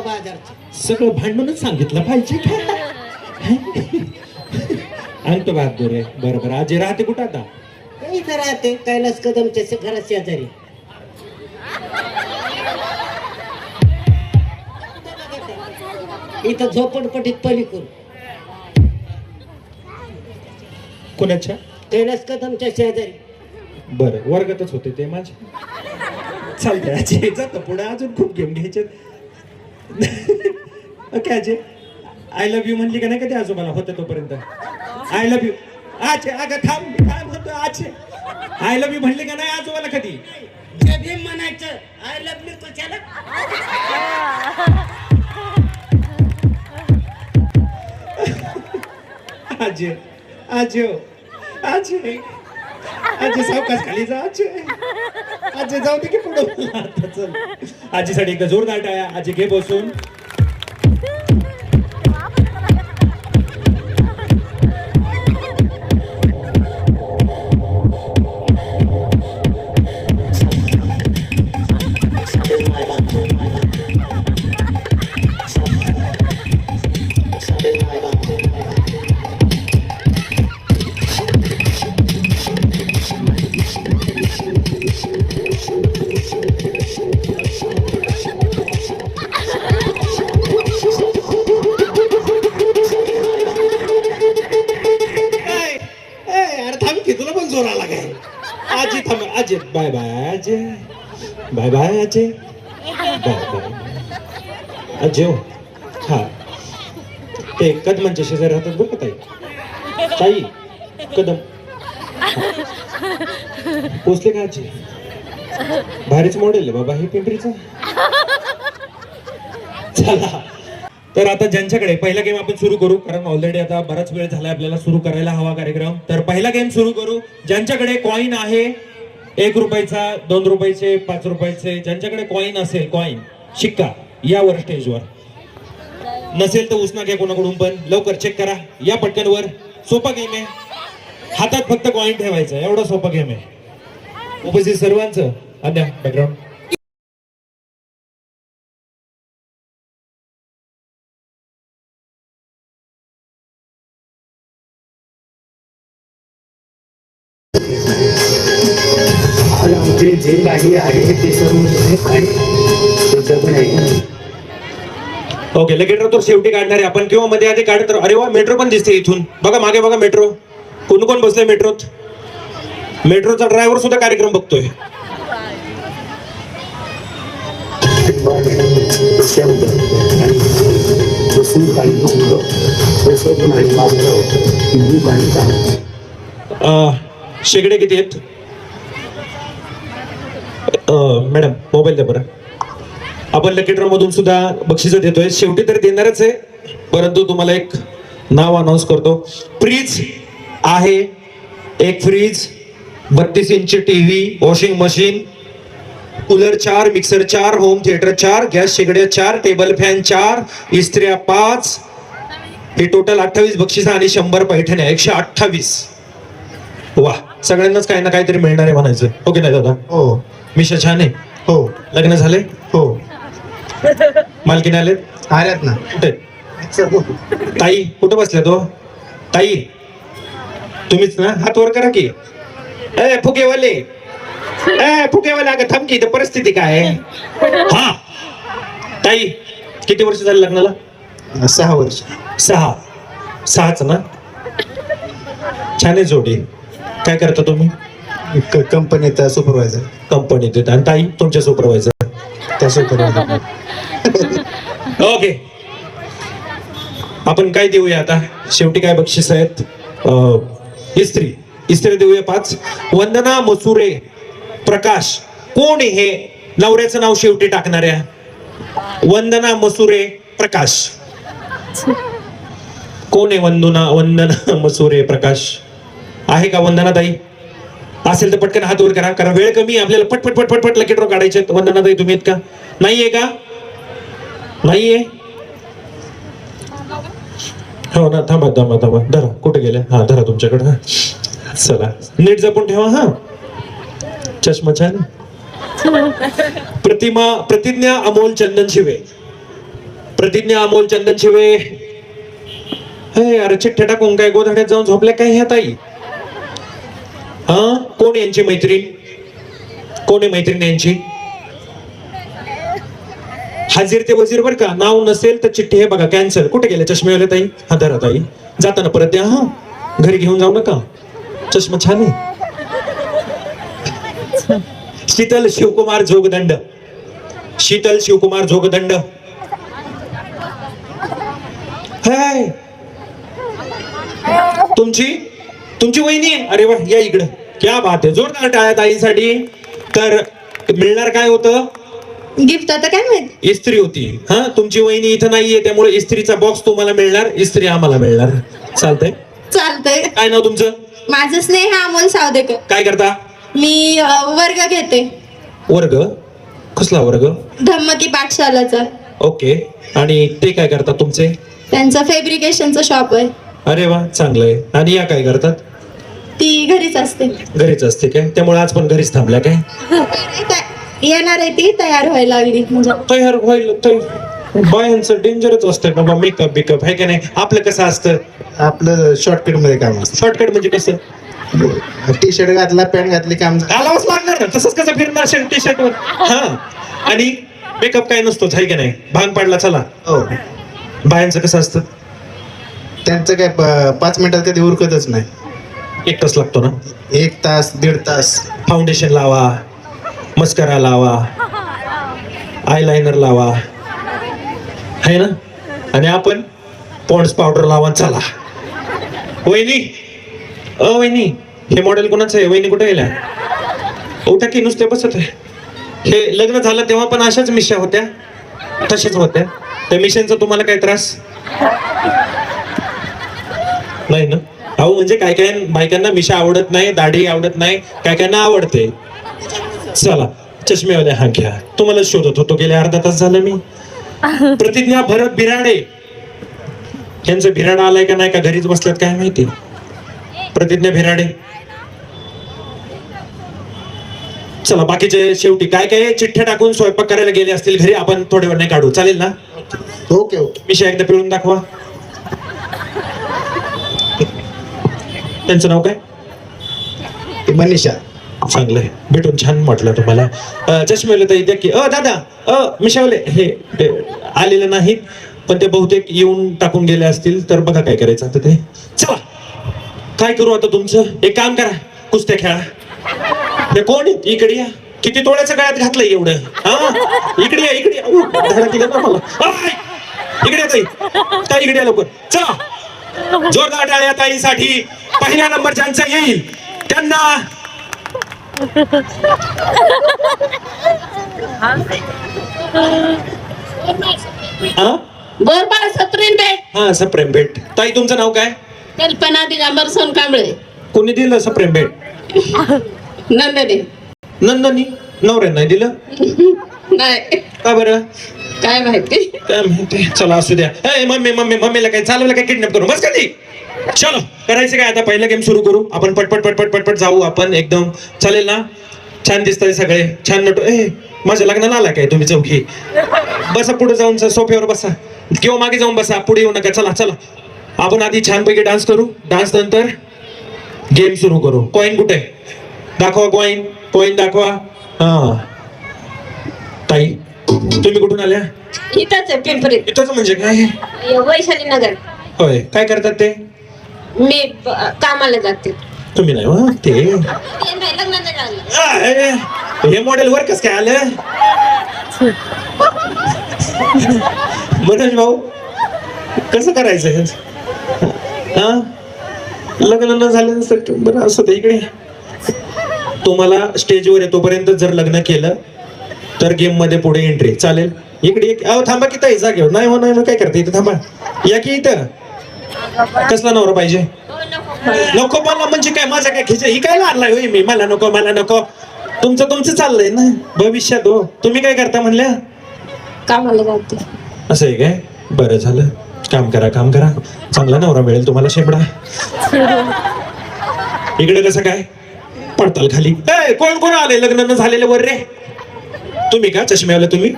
बाजारचं. सगळं भांडूनच सांगितलं पाहिजे का? आणतो बहादूर आहे बरं बरं. आजी राहते कुठं आता? इथं राहते. कैलास कदमच्या घरात शेजारी. इथं झोपडपट्टीत पलीकडून. कोणाच्या? कैलास कदमच्या शेजारी. बरं वर्गातच होते ते माझे. चालतंय आजी. जातं पुढे. अजून खूप गेम घ्यायचे ओके आजी. आय लव्ह यू म्हणली का नाही कधी आजोबाला? होतं तोपर्यंत. आय लव्ह यू आजे अगं थांब काय म्हणतो आजे. आय लव्ह यू म्हणली का नाही आजोबाला कधी? भीम म्हणायचं? आय लव्ह यू कशाला आजे आजे आजे. आजी सावकाश खाली जा आजे. आजी जाऊ दे की पुढं. आजीसाठी एकदा जोरदार टाळ्या आजी घे बसून. Ajay bye bye Ajay bye bye Ajay bye bye Ajay हो. हा ते कदमांच्या म्हणजे शेजारी राहतात बरं ताई? ताई कदम. पोचले का आजी? भारीच मॉडेल आहे बाबा हे पिंपरीचं. चला. तर आता ज्यांच्याकडे पहिला गेम आपण सुरू करू कारण ऑलरेडी आता बराच वेळ झाला आपल्याला सुरू करायला हवा कार्यक्रम. तर पहिला गेम सुरू करू. ज्यांच्याकडे कॉईन आहे एक रुपयाचा दोन रुपयाचे पाच रुपयाचे ज्यांच्याकडे कॉईन असेल कॉईन शिक्का यावर स्टेजवर नसेल तर उसना घ्या कोणाकडून पण लवकर चेक करा. या पटकनवर सोपा गेम आहे. हातात फक्त कॉईन ठेवायचा एवढा सोपा गेम आहे. उपस्थित सर्वांचं अद्या बॅकग्राऊंड आमचे जे काही आहे ते सर्व पण आहे ओके लगेटर तो शेवटी काढणार आहे आपण. किंवा मध्ये आधी काढत राहू. अरे वा मेट्रो पण दिसते इथून. बघा मागे बघा मेट्रो कोण कोण बसले मेट्रोत मेट्रोचा ड्रायव्हर सुद्धा कार्यक्रम बघतोय. शेगडे किती आहेत काही दुःख तसं पण आहे मात्र हिंदू काही काही अं, शेगडे किती आहेत अं, मॅडम मोबाईल द्या बरं. आपण लकीटर मधून सुद्धा बक्षिसं देतोय. शेवटी तर देणारच आहे. परंतु तुम्हाला एक नाव अनाऊन्स करतो. फ्रीज आहे. एक फ्रीज बत्तीस इंची टीव्ही वॉशिंग मशीन कूलर चार मिक्सर चार होम थिएटर चार गॅस शेगड्या चार टेबल फॅन चार इस्त्र्या पाच. हे टोटल अठ्ठावीस बक्षिस आणि शंभर पैठण्या. एकशे अठ्ठावीस. वा सगळ्यांनाच काही ना काहीतरी मिळणार आहे म्हणायचं. ओके नाही दादा? हो. मिशा छान आहे? हो. लग्न झाले हो. मालकीने आलेत? आल्यात ना. कुठे? ताई कुठं बसल्या तो? ताई तुम्हीच ना? हात वर करा की. ए फुकेवाले. ए फुकेवाले अगं थांब की इथं परिस्थिती काय आहे? हा. ताई किती वर्ष झाले लग्नाला? सहा वर्ष. सहा. सहाच ना? छान आहे जोडी. काय करता तुम्ही? क- कंपनीत सुपरवायझर कंपनीत येत आणि ताई तुमच्या सुपरवायझर त्या सुपरवायझर ओके आपण काय देऊया आता? शेवटी काय बक्षीस आहेत? अं, इस्त्री. इस्त्री देऊया पाच. वंदना मसुरे प्रकाश. कोण आहे हे? नवऱ्याचं नाव शेवटी टाकणाऱ्या वंदना मसुरे प्रकाश. कोण आहे वंदना वंदना मसुरे प्रकाश? आहे का वंदना ताई? असेल तर पटकन हात वर करा कारण वेळ कमी आपल्याला पटपट पटपट पट लकीटर काढायचे आहेत. वंदना ताई तुम्ही आहेत का नाहीये का? नाहीये? हो ना थांबा थांबा थांबा. धरा. कुठे गेले? हा धरा तुमच्याकडे. हा. चला. नीट जपून ठेवा हा. चष्मा छान प्रतिमा प्रतिज्ञा अमोल चंदन शिवे. प्रतिज्ञा अमोल चंदन शिवे. हे अरे चिठ्ठ्या टाकून काय गोधड्यात जाऊन झोपल्या काय ह्या ताई? हा? कोण यांची मैत्रीण? कोण आहे मैत्रीण यांची? हाजीर ते वजीर बर का? नाव नसेल तर चिठ्ठी हे बघा कॅन्सल कुठे गेले? चष्मेवाले ताई? हा धरा ताई. जाताना परत द्या हा. घरी घेऊन जाऊ नका. चष्मा छान आहे. शीतल शिवकुमार जोगदंड. शीतल शिवकुमार जोगदंड. हाय तुमची? तुमची वहिनी? आहे अरे वा या इकडं. क्या बात आहे. जोरदार टाळ्या ताईसाठी. तर मिळणार काय होतं? गिफ्ट आता काय माहीत? इस्त्री होती. हा तुमची वहिनी इथं नाहीये त्यामुळे इस्त्रीचा बॉक्स तुम्हाला मिळणार. इस्त्री आम्हाला मिळणार. चालतंय? चालतंय. काय नाव तुमचं? माझं स्नेह अमोल सावदेकर. काय करता? मी अ, वर्ग घेते. वर्ग? कसला वर्ग? धम्मकी पाठशालाचा. ओके. आणि ते काय करतात तुमचे? त्यांचं फॅब्रिकेशनचं शॉप आहे. अरे वा चांगलंय. आणि या काय करतात? ती घरीच असते. घरीच असते काय? त्यामुळे आज पण घरीच थांबल्या काय? येणार आहे ती तयार व्हायला लागली. म्हणजे तयार व्हायला तर बायांचं डेंजरच असतं. बाबा मेकअप बिकअप आहे का नाही? आपलं कसं असतं? आपलं शॉर्टकटमध्ये काम असतं. शॉर्टकट म्हणजे कसं? टी शर्ट घातला पॅन्ट घातली काम झालं. घालावंच लागणार ना. तसंच कसं फिरणार शर्ट टी शर्ट वर? हा. आणि मेकअप काय नसतोच आहे का नाही? भांग पाडला चला. हो. बायांचं कसं असतं? त्यांचं काय प- पाच मिनिटात कधी उरकतच नाही. एक तास लागतो ना? एक तास दीड तास. फाउंडेशन लावा मस्करा लावा आयलाइनर लावा. आहे ना? आणि आपण पॉन्ड्स पावडर लावा चला. वहिनी अ वहिनी हे मॉडेल कोणाचं आहे? वहिनी कुठे गेल्या? उठा की नुसते बसत आहे. हे लग्न झालं तेव्हा पण अशाच मिशा होत्या. तशाच होत्या. त्या मिशनचा तुम्हाला काय त्रास? नाही ना? अहो म्हणजे काय काय बायकांना मिशा आवडत नाही दाढी आवडत नाही काय कायना आवडते? चला चष्मेवाले हा घ्या. तुम्हाला शोधत होतो गेले अर्धा तास झालं मी. प्रतिज्ञा भरत बिराडे. यांचं बिराडा आलाय का नाही का घरीच बसल्यात काय माहिती? प्रतिज्ञा बिराडे. चला बाकीचे शेवटी काय काय चिठ्ठ्या टाकून स्वयंपाक करायला गेले असतील घरी आपण थोड्या वेळ नाही काढू. चालेल ना? Okay okay. मिशा एकदा पिळून दाखवा. त्यांचं नाव काय? मनीषा. चांगलंय भेटून छान म्हटलं तुम्हाला. अं, चष्मेवाले ताई द्या की. अ दादा अ मिशावले हे आलेले नाहीत पण ते बहुतेक येऊन टाकून गेले असतील तर बघा काय करायचं आता ते. चला काय करू आता तुमचं? एक काम करा कुस्त्या खेळा. हे कोण आहे? इकडे या. किती तोड्याचं गळ्यात घातलंय एवढं? हा? इकडे या इकडे धडा दिला ना मला! इकडे या ताई. ताई इकडे या लवकर. चला. जोरदार टाळ्या ताईसाठी. पहिल्या नंबर ज्यांचा येईल. त्यांना गोरबाळ सत्रीन भेट. हा सप्रेम भेट. ताई तुमचं नाव काय? कल्पना दिगंबर सोनकांबळे. कोणी दिलं सप्रेम भेट? नंदनी. नंदनी? नवऱ्यानं दिलं? नाही. का बरं? काय माहिती? काय माहिती? चला असू द्या. ए मम्मी मम्मी मम्मीला काय चालवलं काय किडनॅप करू. बस कधी चलो करायचं काय आता? पहिला गेम सुरू करू. आपण पटपट पटपट पटपट जाऊ आपण एकदम. चालेल ना? छान दिसतंय सगळे. छान नटू ए माझ्या लग्नाला आला काय तुम्ही चौकी बसा पुढे जाऊन सोफ्यावर बसा. किंवा मागे जाऊन बसा. पुढे येऊ नका. चला चला. आपण आधी छानपैकी डान्स करू. डान्स नंतर गेम सुरू करू. कॉईन कुठे? दाखवा कॉईन कॉईन दाखवा. हा. ताई. तुम्ही कुठून आल्या इथंच आहे पिंपरीत इथंच म्हणजे काय? वैशाली नगर. होय काय करतात ते? मी कामाला जाते. तुम्ही नाही हो, ते. हे मॉडेल वर कस काय आलं? मनोज भाऊ कसं करायचं? हे? लग्न न झालं नसेल बरं असं ते इकडे. तुम्हाला स्टेजवर येतोपर्यंत जर लग्न केलं तर गेममध्ये पुढे एंट्री चालेल? इकडे एक- अहो थांबा की ताई जागेवर. नाही हो नाही काय करते? इथं थांबा. या की इथं. कसला नवरा पाहिजे? नको मला म्हणजे काय माझा काय खिचा ही काय लागलाय होय मी? मला नको मला नको. तुमचं तुमचं चाललंय ना? भविष्यात हो. तुम्ही काय करता म्हणल्या? कामाला जाते. असं आहे काय? बरं झालं. काम करा काम करा. चांगला नवरा मिळेल तुम्हाला शेपडा इकडे कसं काय? पडताल खाली. ए, कोण कोण आले लग्न झालेले वर रे? तुम्ही का? चष्म्यावाले तुम्ही?